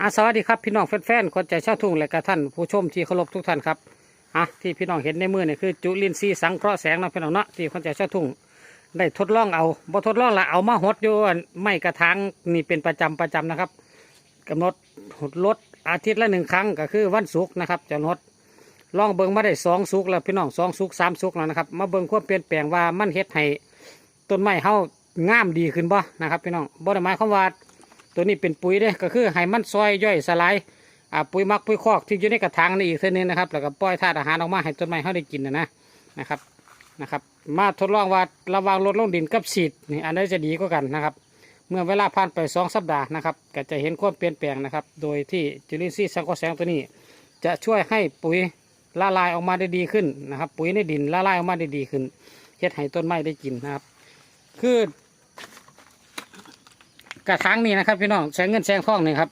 อาสวัสดีครับพี่น้องแฟนๆคนใจชาวทุ่งและกระท่านผู้ชมที่เคารพทุกท่านครับอะที่พี่น้องเห็นในมือเนี่ยคือจุลินทรีย์สังเคราะห์แสงนะพี่น้องเนาะที่คนใจชาวทุ่งได้ทดลองเอาบ่ทดลองละเอามาหดอยู่ไม่กระถางนี่เป็นประจำประจำนะครับกำหนดหดลดอาทิตย์ละหนึ่งครั้งก็คือวันศุกร์นะครับจะลดลองเบิ่งมาได้สองศุกร์แล้วพี่น้องสองศุกร์สามศุกร์แล้วนะครับมาเบิ่งความเปลี่ยนแปลงว่ามันเฮ็ดให้ต้นไม้เฮางามดีขึ้นบ่นะครับพี่น้องบ่ได้หมายความว่า ตัวนี้เป็นปุ๋ยเด้ก็คือให้มันซอยย่อยสลายอ่าปุ๋ยมักปุ๋ยคอกที่อยู่ในกระถางนี่อีกเท่านึงนะครับ แล้วก็ปล่อยธาตุอาหารออกมาให้ต้นไม้เขาได้กินนะนะนะครับนะครับ มาทดลองว่าระวางลดลงดินกับฉีดนี่อันไหนจะดีกว่ากันนะครับ เมื่อเวลาผ่านไปสองสัปดาห์นะครับ ก็จะเห็นความเปลี่ยนแปลงนะครับ โดยที่จุลินทรีย์สังเคราะห์แสงตัวนี้ จะช่วยให้ปุ๋ยละลายออกมาได้ดีขึ้นนะครับ ปุ๋ยในดินละลายออกมาได้ดีขึ้นเฮ็ดให้ต้นไม้ได้กินนะครับ คือ กระถางนี่นะครับพี่น้องแสงเงินแสงทองนี่ครับ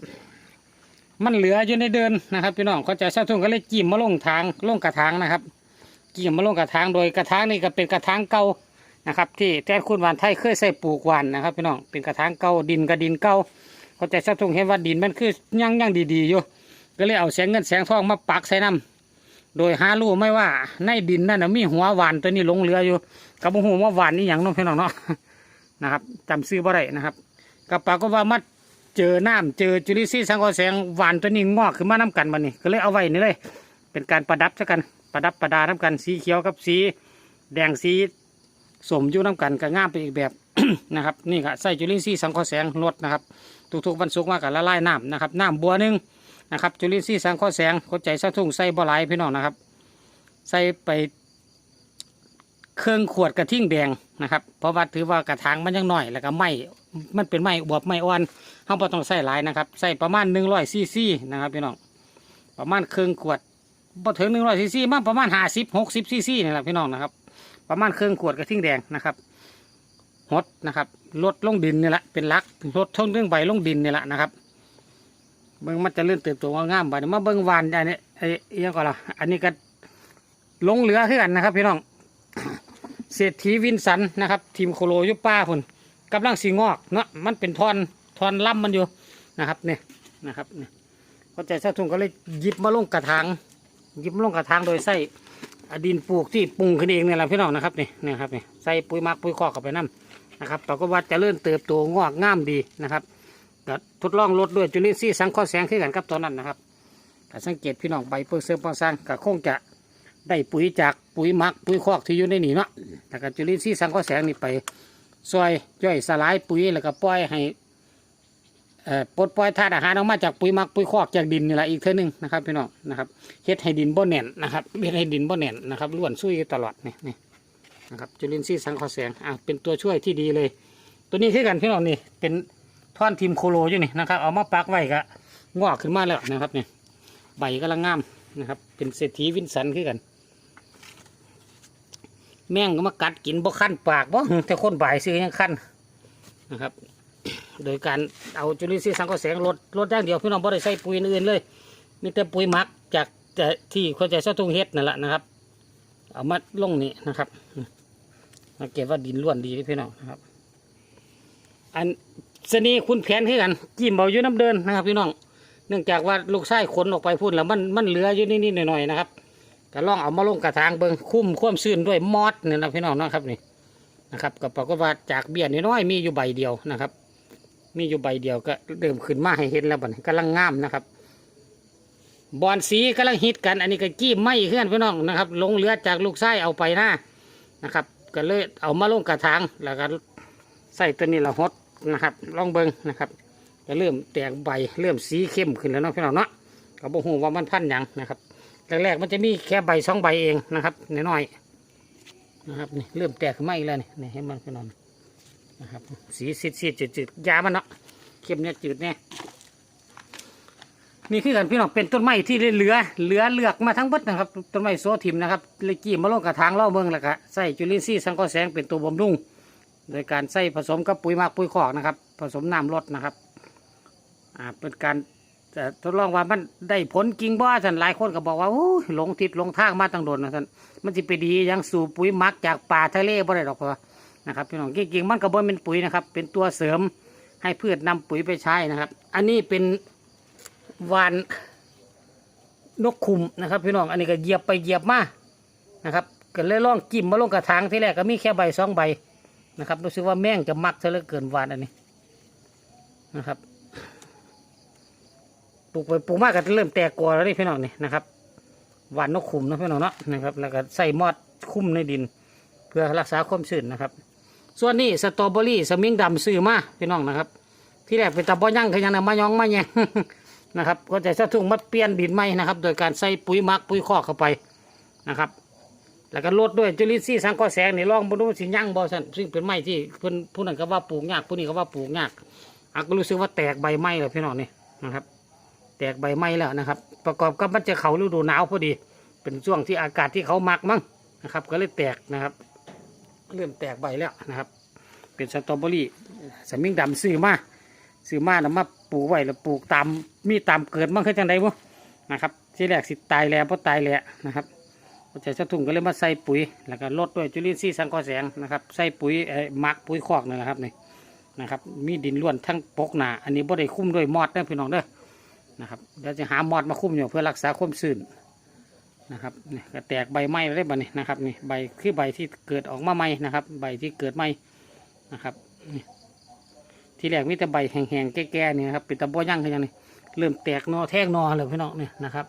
มันเหลืออยู่ในเดินนะครับ พี่น้องเขาใจะชาวทุ่งก็เลยจิ้มมาลงทางลงกระถางนะครับจิ้มมาลงกระถางโดยกระถางนี่ก็เป็นกระถางเก่านะครับ ที่แทนคุณวานไทยเคยใส่ปลูกวานนะครับ พี่น้องเป็นกระถางเก่าดินกับดินเก่าเขาใจะชาวทุ่งเห็นว่าดินมันคือยั่งยั่งดีๆอยู่ก็เลยเอาแสงเงินแสงทองมาปักใส่น้ำโดยหารู้ไม่ว่าในดินนั่นนะมีหัวหวานตัวนี้หลงเหลืออยู่กับหัวว่าหวานนี่อย่างน้องพี่น้องเนาะนะครับจำซื้อบ่ได้นะครับ กับปรากฏว่ามาเจอน้ำเจอจุลินทรีย์สังเคราะห์แสงหวานตัวนี้งอกขึ้นมาน้กันบันนี้ก็เลยเอาไว้นี่เลย เป็นการประดับซะกันประดับประดาน้กันสีเขียวกับสีแดงสีสมยู่น้กันก็ง่ามไปอีกแบบนะครับนี่ก็ใส่จุลินทรีย์สังเคราะห์แสงลดนะครับทุกๆวันศุกร์มากับละลายน้ำนะครับน้ำบัวหนึ่งนะครับจุลินทรีย์สังเคราะห์แสงเข้าใจสะทุ่งใส่บ่หลายพี่น้องนะครับ ใส่ไปเครื่องขวดกระทิ่งแดงนะครับ เพราะว่าถือว่ากระถางมันยังหน้อยแล้วก็ไม้ มันเป็นไม้บวบไม้อ่อนเราบ่ต้องใส่หลายนะครับใส่ประมาณหนึ่งร้อยซีซีนะครับพี่น้องประมาณเครื่องขวดบ่ถึงหนึ่งร้อยซีซีมันประมาณห้าสิบหกสิบซีซีนี่แหละพี่น้องนะครับ ประมาณเครื่องขวดกระทิ่งแดงนะครับหดนะครับลดลงดินนี่แหละเป็นลักลดท่งเรื่องใบลงดินนี่แหละนะครับเบิ่งมันจะเริ่มเติบโตงามไปมาเบิ่งวานอันนี้ไอ้เอียงก่อนละอันนี้ก็ลงเหลือขึ้นกันนะครับ พี่น้องเศรษฐีวินสันนะครับ ทีมโคโลยุป้าพุ่น กำลังสีงอกเนาะมันเป็นทอนทอนล่ำมันอยู่นะครับเนี่ยนะครับเนี่ยเขาใจชาทุ่งก็เลยหยิบมาลงกระถางหยิบมาลงกระถางโดยใส่อดินปลูกที่ปรุงขึ้นเองเนี่ยแหละพี่น้องนะครับนี่เนี่ยครับนี่ใส่ปุ๋ยมักปุ๋ยคอกเข้าไปน้ำนะครับปรากฏว่าจะเริ่มเติบโตงอกงามดีนะครับก็ทดลองลดด้วยจุลินทรีย์สังเคราะห์แสงขึ้นกันครับตอนนั้นนะครับถ้าสังเกตพี่น้องใบเปิดเสริมปองสร้างก็คงจะได้ปุ๋ยจากปุ๋ยมักปุ๋ยคอกที่อยู่ในนี่เนาะแล้วก็จุลินทรีย์สังเคราะห์แสงนี่ไป ซอยย่อยสลายปุ๋ยแล้วก็ปล่อยให้ปลดปล่อยธาตุอาหารออกมาจากปุ๋ยมักปุ๋ยคอกจากดินนี่แหละอีกเท่านึงนะครับพี่น้องนะครับเฮ็ดให้ดินบ่แน่นนะครับเฮ็ดให้ดินบ่แน่นนะครับล้วนซุยอยู่ตลอดนี่นี่นะครับจุลินทรีย์สังเคราะห์แสงอะเป็นตัวช่วยที่ดีเลย ตัวนี้คือกันพี่น้องนี่เป็นท่อนทีมโคโลอยู่นี่นะครับเอามาปักไว้ก็งอกขึ้นมาแล้วนะครับนี่ใบกำลังงามนะครับเป็นเศรษฐีวินสันคือกัน แม่งก็มากัดกินบ่คั้นปากบ่แต่คนบ่ายซื้อยังคั้นนะครับ โดยการเอาจุลินทรีย์สังเคราะห์แสงลดลดอย่างเดียวพี่น้องบ่ได้ใส่ปุ๋ยอื่นเลยมีแต่ปุ๋ยหมักจากแต่ที่เขาใจเสาทุ่งเฮ็ดนั่นแหละนะครับ เอามาลงนี่นะครับสังเกตว่าดินล้วนดีพี่น้องนะครับ อันสนีคุณแผนให้กันจิ้มเบาอยู่น้ำเดินนะครับ พี่น้อง เนื่องจากว่าลูกชายขนออกไปพูดแล้วมันมันเหลืออยู่นิดๆหน่อยๆนะครับ ก็ลองเอามาลงกระถางเบิงคุ้มควมซื่นด้วยมอดเนี่ยนะพี่น้องนะครับนี่นะครับก็ปรากฏว่าจากเบี้ยน้อยมีอยู่ใบเดียวนะครับ มีอยู่ใบเดียวก็เริ่มขึ้นมาให้เห็นแล้วบัดนี้กำลังงามนะครับบอนสีกำลังฮิตกัน อันนี้ก็กี้ไม่เพื่อนพี่น้องนะครับลงเหลือจากลูกไส้เอาไปหน้านะครับ ก็เลยเอามาลงกระถางแล้วก็ใส่ตัวนี้ละฮดนะครับ ลองเบิงนะครับก็เริ่มแตกใบเริ่มสีเข้มขึ้นแล้วเนาะพี่น้องเนาะก็บอกว่ามันพันยังนะครับ แรกๆมันจะมีแค่ใบสองใบเองนะครับน้อยๆนะครับนี่เริ่มแตกขึ้นมาอีกแล้วนี่นี่เห็นมันพี่น้องนะครับสีซีดๆจืดๆยามันเนาะเข้มเนี่ยจืดแน่นี่คือกันพี่น้องเป็นต้นไม้ที่เหลือเหลือเลือกมาทั้งหมดนะครับต้นไม้โซทิมนะครับเลยกี้มาลงกระถางเล่าเมืองแล้วก็ใส่จุลินทรีย์สังเคราะห์แสงเป็นตัวบำรุงโดยการใส่ผสมกับปุ๋ยหมักปุ๋ยคอกนะครับ ผสมน้ำลดนะครับอ่าเป็นการ แต่ทดลองว่ามันได้ผลจริงบ่ท่านหลายคนก็บอกว่าโอ้หลงทิศหลงทางมาตั้งโดนนะท่านมันจะไปดียังสู่ปุ๋ยมักจากป่าทะเลบ่ได้ดอกพอนะครับพี่น้องจริงมันก็บ่เป็นปุ๋ยนะครับ เป็นตัวเสริมให้พืชนำปุ๋ยไปใช้นะครับ อันนี้เป็นวานนกคุมนะครับ พี่น้องอันนี้ก็เหยียบไปเหยียบมานะครับก็เลยล่องจิ้มมาลงกระถางที่แรกก็มีแค่ใบสองใบนะครับรู้สึกว่าแม่งจะมักซะเหลือเกินวานอันนี้นะครับ ปลูกไปปลูกมากก็เริ่มแตกกอแล้วนี่พี่น้องนี่นะครับหวานนกคุมนะพี่น้องเนาะนะครับ แล้วก็ใส่มอดคุ้มในดิน เพื่อรักษาความชื้นนะครับ ส่วนนี้สตรอเบอรี่สมิงดำซื้อมาพี่น้องนะครับ ที่แรกเป็นตะบอยั่งคือยังนะมายองมาแยงนะครับ ก็จะสะทุ่งมัดเปลี่ยนดินไม้นะครับ โดยการใส่ปุ๋ยมักปุ๋ยคอกเข้าไปนะครับ แล้วก็ลดด้วยจุลินทรีย์สังเคราะห์แสงนี่ลองบรรลุสิยั่งบ่สันซึ่งเป็นไม้ที่เพิ่อนผู้นั้นก็ว่าปลูกยากผู้นี้ก็ว่าปลูกยากอะก็รู้สึกว่าแตกใบไม้แล้วพี่น้องนี่นะครับ แตกใบไม้แล้วนะครับ ประกอบกับมันจะเขาฤดูหนาวพอดี เป็นช่วงที่อากาศที่เขามักมั้งนะครับ ก็เลยแตกนะครับ เริ่มแตกใบแล้วนะครับ เป็นสตรอเบอรี่สมิงดำซื้อมาซื้อมาแล้วมาปลูกไว้แล้วปลูกตามมีตามเกิดมั่งคือจังไดบ่นะครับที่แรกสิตายแล้วเพราะตายแล้วนะครับก็จะสะทุ่งก็เลยมาใส่ปุ๋ย แล้วก็ลดด้วยจุลินทรีย์สังเคราะห์แสงนะครับ ใส่ปุ๋ยเอ่หมักปุ๋ยคอกนี่แหละครับนี่นะครับ มีดินล้วนทั้งปกหนา อันนี้บ่ได้คุ้มด้วยมอดนะพี่น้องเด้อ นะครับเดี๋ยวจะหามอดมาคุ้มอยู่เพื่อรักษาความชื้นนะครับนี่ก็แตกใบไม้ได้บัดนี้นะครับนี่ใบคือใบที่เกิดออกมาใหม่นะครับ ใบที่เกิดใหม่นะครับนี่ที่แรกมีแต่ใบแห้งๆแก่ๆนี่นะครับเป็นตะบอย่างกันยังนี่เริ่มแตกนอแทกนอเลยพี่น้องนี่นะครับ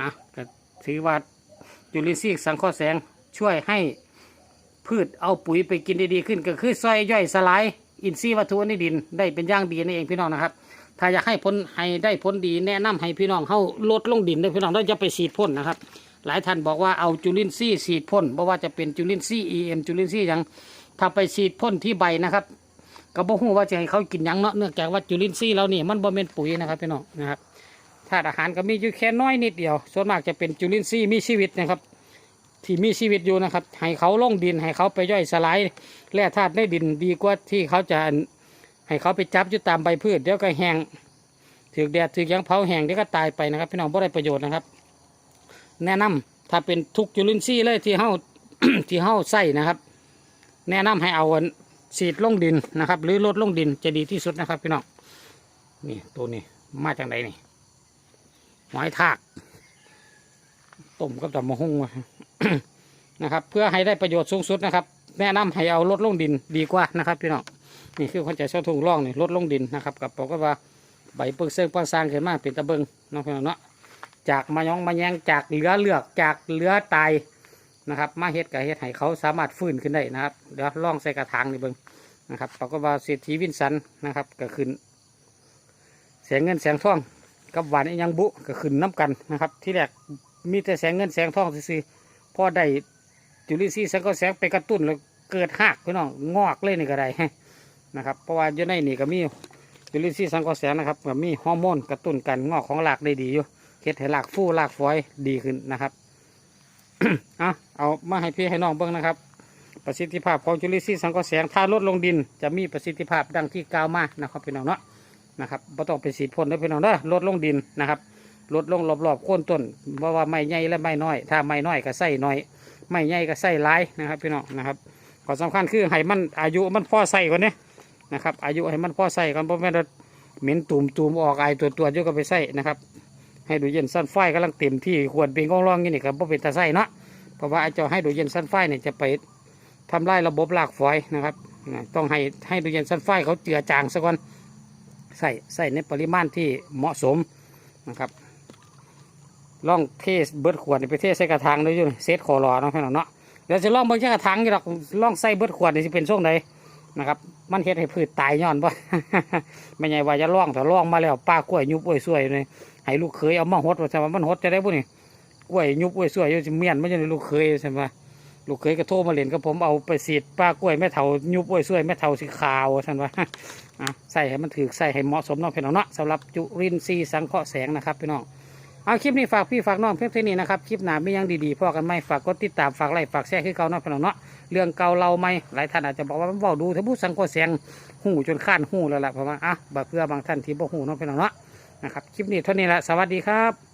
อะก็ถือว่าจุลินทรีย์สังเคราะห์แสงช่วยให้พืชเอาปุ๋ยไปกินได้ดีขึ้นก็คือซอยย่อยสลายอินทรีย์วัตถุในดินได้เป็นย่างดีนั่นเองพี่น้องนะครับ ถ้าอยากให้ผลให้ได้ผลดีแนะนำให้พี่น้องเข้าลดลงดินด้วยพี่น้องเราจะไปฉีดพ่นนะครับ หลายท่านบอกว่าเอาจุลินทรีย์ฉีดพ่นเพราะว่าจะเป็นจุลินทรีย์ EM จุลินทรีย์ยังถ้าไปฉีดพ่นที่ใบนะครับก็บ่ฮู้ว่าจะให้เขากินยังเนาะเนื่องจากว่าจุลินทรีย์เรานี่มันบ่เป็นปุ๋ยนะครับพี่น้องนะครับธาตุอาหารก็มีอยู่แค่น้อยนิดเดียว ส่วนมากจะเป็นจุลินทรีย์มีชีวิตนะครับ ที่มีชีวิตอยู่นะครับ ให้เขาลงดินให้เขาไปย่อยสลายแร่ธาตุในดินดีกว่าที่เขาจะ ให้เขาไปจับอยู่ตามใบพืชเดี๋ยวก็แห้งถือแดดถือยังเผาแห้งเดี๋ยวก็ตายไปนะครับ พี่น้องบ่ได้ประโยชน์นะครับ แนะนำถ้าเป็นทุกจุลินทรีย์เลยที่เฮาที่เฮาใส่นะครับ แนะนำให้เอาอันฉีดลงดินนะครับ หรือลดลงดินจะดีที่สุดนะครับ พี่น้องนี่ตัวนี้มาจากไหนนี่หอยทากต้มกับตำมะฮุ่งนะครับ เพื่อให้ได้ประโยชน์สูงสุดนะครับ แนะนำให้เอาลดลงดินดีกว่านะครับ พี่น้อง นี่คือคนจเช่าทุ่งร่องนี่ลดลงดินนะครับกับบอกว่าใบเปิงเซิงเปิงซางขึ้นมาเป็นตะเบิงน้องพี่น้องเนาะจากมายองมาแยงจากเหลือเลือกจากเหลือตายนะครับ มาเฮ็ดกับเฮ็ดให้เขาสามารถฟื้นขึ้นได้นะครับเดี๋ยวล่องใส่กระถางนี่เบิงนะครับปรากฏว่าเศรษฐีวินสันนะครับก็ขึ้นแสงเงินแสงทองกับหวานอีหยังบุก็ขึ้นน้กันนะครับ ที่แรกมีแต่แสงเงินแสงทองซื่อพอได้จุลินทรีย์แสงก็แสงไปกระตุ้นแล้วเกิดหักพี่น้องงอกเลยนี่ก็ได้ นะครับเพราะว่าอยู่ในนี่ก็มีจุลินทรีย์สังเคราะห์แสงนะครับก็มีฮอร์โมนกระตุ้นการงอกของรากได้ดีอยู่เฮ็ดให้รากฟูรากฝอยดีขึ้นนะครับเอาเอามาให้พี่ให้น้องเบิ่งนะครับ ประสิทธิภาพของจุลินทรีย์สังเคราะห์แสงถ้าลดลงดิน จะมีประสิทธิภาพดังที่กล่าวมานะครับพี่น้องเนาะนะครับบ่ต้องไปฉีพ่นนะพี่น้องเด้อลดลงดินนะครับลดลงรอบๆโค่นต้นเพราะว่าไม่ใหญ่และไม่น้อย ถ้าไม่น้อยก็ใส่น้อย ไม่ใหญ่ก็ใส่หลายนะครับพี่น้องนะครับข้อสำคัญคือให้มันอายุมันพอใส่กว่านี้ นะครับ อายุให้มันพอใส่กันเพราะแม่นว่าเหม็นตุ่มตุ่มออกไอตัวตัวๆอยู่ก็ไปใส่นะครับให้ดูเย็นสั้นไฟกำลังเต็มที่ควรเป็นกองร่องอย่นี้ครับเพราะเป็นตาใส่เนาะเพราะว่าไอเจ้าให้ดูเย็นสั้นไฟเนี่ยจะไปทำลายระบบรากฝอยนะครับต้องให้ให้ดูเย็นสั้นไฟเขาเจือจางซะก่อนใส่ใส่ในปริมาณที่เหมาะสมนะครับลองเทสเบิดขวดไปเทใส่กระถางด้วยอยู่เซตคอรอเนาะพี่น้องเนาะเดี๋ยวจะลองเบิ่งใส่กระถางอยู่หรอกลองใส่เบิดขวดนี่จะเป็นช่วงใดนะครับ มันเฮ็ดให้พืชตายย้อนบ่ไม่ใช่ว่าจะล่องแต่ล่องมาแล้วป้ากล้วยยุบอ้วยสวยเลยให้ลูกเคยเอามาหดว่าจะว่ามันหดจะได้บุนี่กล้วยยุบอ้วยสวยอยู่สิเมียนไม่ใช่ลูกเคยใช่ไหมลูกเคยก็โทรมาเล่นกับผมเอาไปสีดป้ากล้วยแม่เถายุบอ้วยสวยแม่เถาสีขาวท่านว่าอะใส่ให้มันถือใส่ให้เหมาะสมเน้องพี่น้องเนาะสำหรับจุรินทรีย์สังเคราะห์แสงนะครับพี่น้อง เอาคลิปนี้ฝากพี่ฝากน้องเพียงเท่านี้นะครับคลิปหนาไม่ยังดีๆพ่อกันไหมฝากกดติดตามฝากไลค์ฝากแชร์ให้เก่าเนาะพี่น้องเนาะเรื่องเก่าเราไหมหลายท่านอาจจะบอกว่ามันเบาดูถ้าผู้สังเคราะห์แสงหูจนข้านหูแล้วล่ะเพราะว่าอะบเพื่อบางท่านที่บ่หูเนาะพี่น้องเนาะนะครับคลิปนี้เท่านี้ละสวัสดีครับ